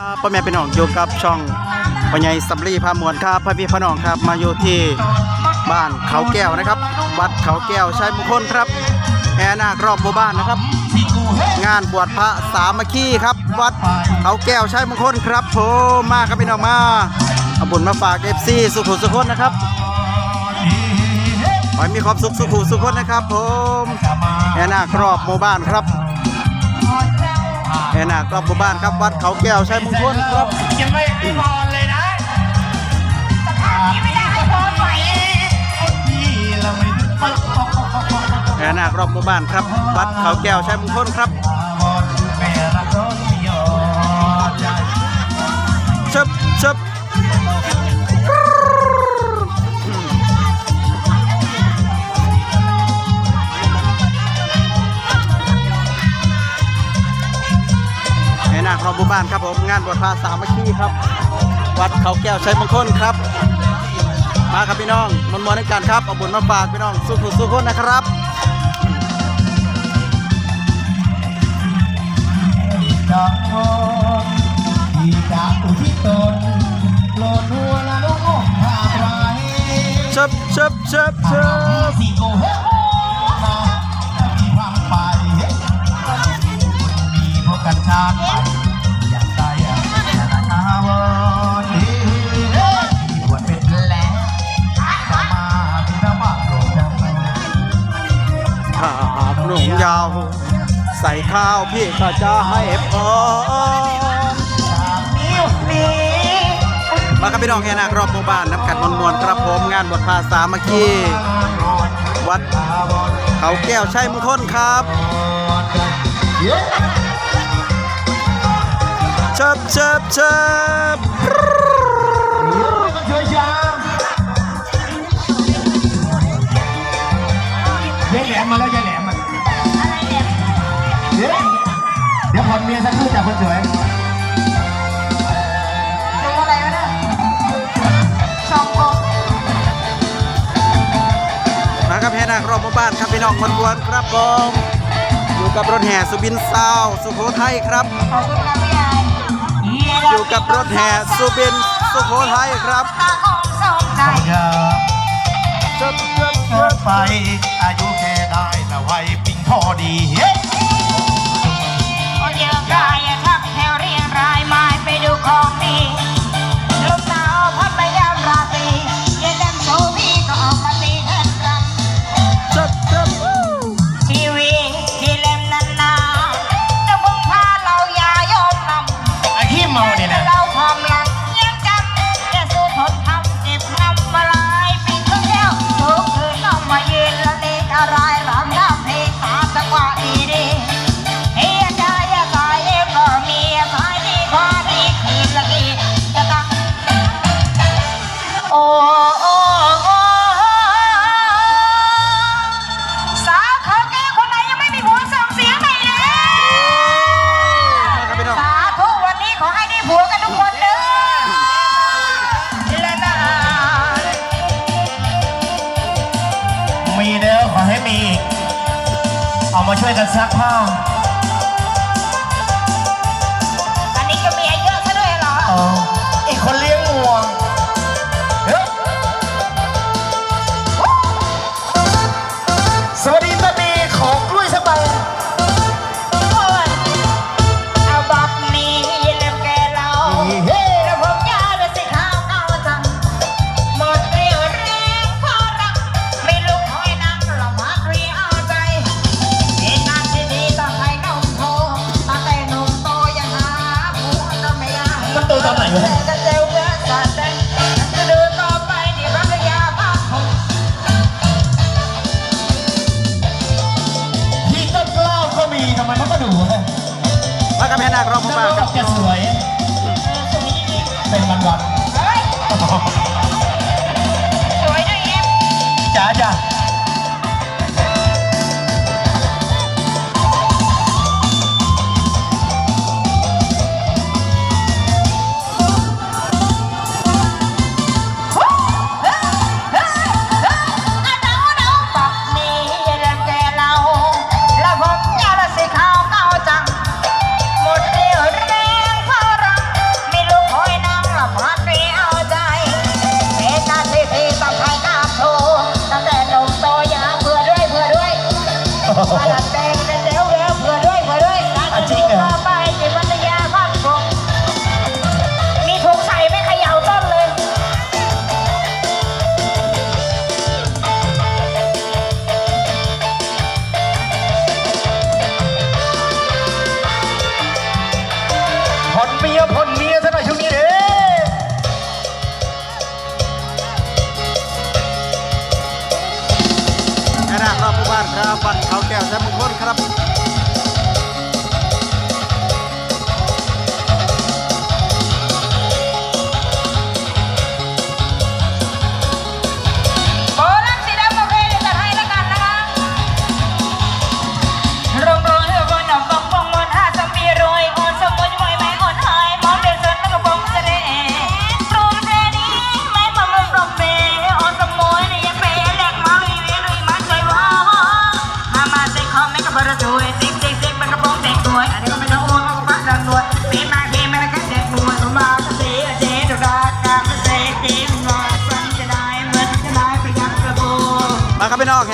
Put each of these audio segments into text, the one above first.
ครับพ่อแม่พี่น้องอยู่กับช่องปัญญาสัมรีพามวลครับพ่อพี่พี่น้องครับมาอยู่ที่บ้านเขาแก้วนะครับ วัดเขาแก้วชัยมงคลครับแห่นาครอบหมู่บ้านนะครับ งานบวชพระสามัคคีครับ วัดเขาแก้วชัยมงคลครับผมมาครับพี่น้องมาเอาบุญมาฝากเอฟซีสุขุสุขคนนะครับขอให้มีความสุขสุขุสุขคนนะครับผมแห่นาครอบหมู่บ้านครับ ห่นาครอบหมู่บ้านครับวัดเขาแก้วชัยมงคลครับยังไม่ไม่นอนเลยนะไม่ได้ให้พรไหวพี่เราไม่ได้ฟังแห่นาครอบหมู่บ้านครับ วัดเขาแก้วชัยมงคลครับแม่รักร้อนไม่ยอมใจชึบชึบ แห่นาครอบหมู่บ้านครับผมงานบวชพระสามัคคีครับ วัดเขาแก้วชัยมงคลครับ มาครับพี่น้องมนต์มนต์ในการครับเอาบุญมาฝากพี่น้องสุขสุขคนนะครับจากโนที่จากอุทิศตนโปรดหัวละน้องพาไปชึบชึบชึบชึบสี่โกเฮมาที่พังไปมีพบกันชาติ ยาว ใส่ข้าวพี่ก็จะให้พรมาครับพี่น้องแห่นาครอบหมู่บ้านน้ำกัดมวลมวลครับผมงานบวชภาษาเมื่อกี้วัดเขาแก้วชัยมงคลครับเชิบเชิบเชิบยายแหลมมาแล้วยายแหลม เดี๋ยวเดี๋ยวผ่อนเมียสักครู่จากคนสวยดูอะไรวะเนี่ยสองกบมาครับแห่นาครอบหมู่บ้านครับพี่น้องมวลมวลครับผมอยู่กับรถแห่สุบินซาวสุโขทัยครับ ขอบคุณครับพี่ใหญ่อยู่กับรถแห่สุบินสุโขทัยครับตาของสองใจอย่าเชิบเชิบเกินไป อายุแค่ได้ละไว้ปิงพอดี มาช่วยกันซักผ้าากับแห่นาครอบหมู่บ้านคก็รับจะสวย เป็นวันวันเฮ้ยสวยด้วยเอ็มจ๋าจ้ะ ผ่อนเมียผ่อนเมียซะหน่อยช่วงนี้เด้ขณะครับผู้บ้านครับบันเขาแก้วแซมมงคนครับ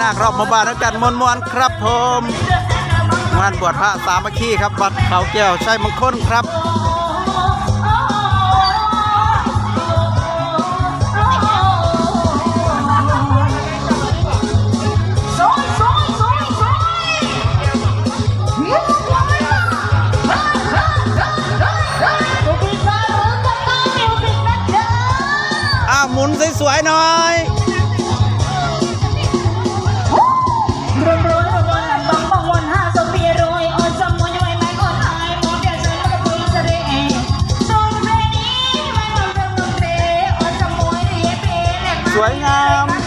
นาครอบมาบ้านกันมวลมวลครับผมงานบวชพระสามัคคีครับวัดเขาเกี่ยวใชัมงคลครับหมุนสวยๆหน่อย Quảng Nam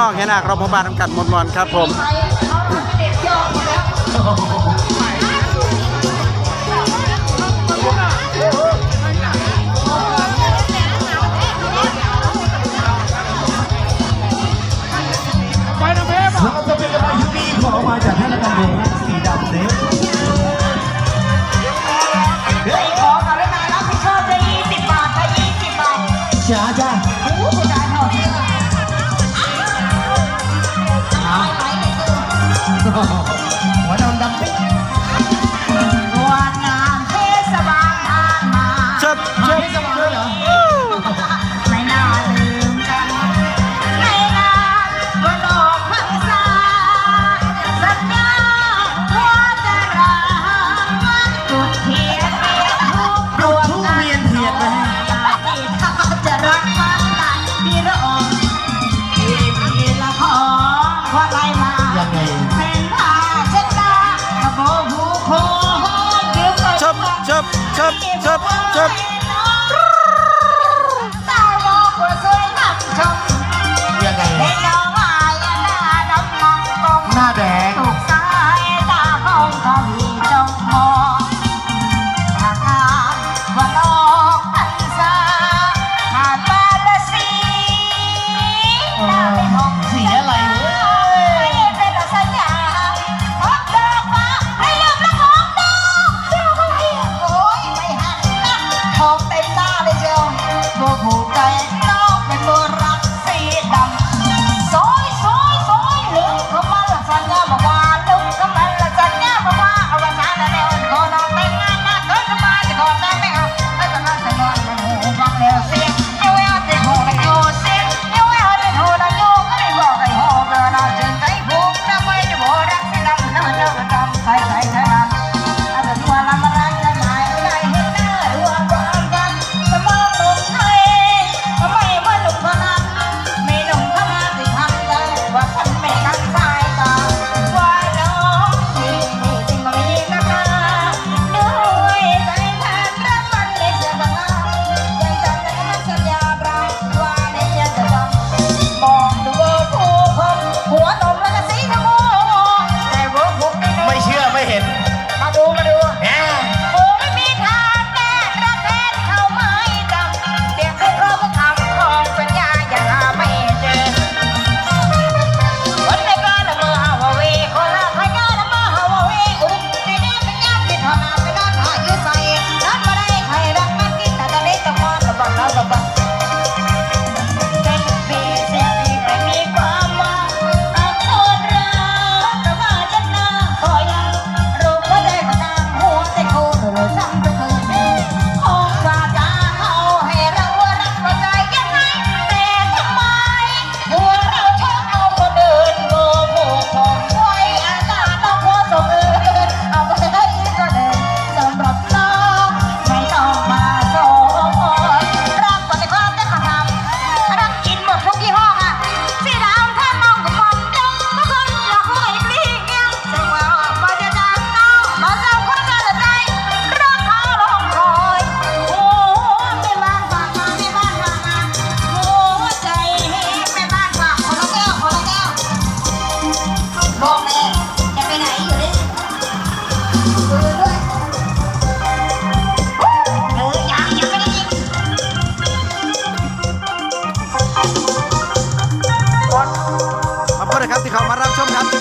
น้องแค่นักเราพบาทำกัดหมดมอนครับผม 好 好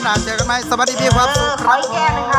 หน้าเจอกันไหมสวัสดีพี่ความสุขขออีกแก้วหนึ่งค่ะ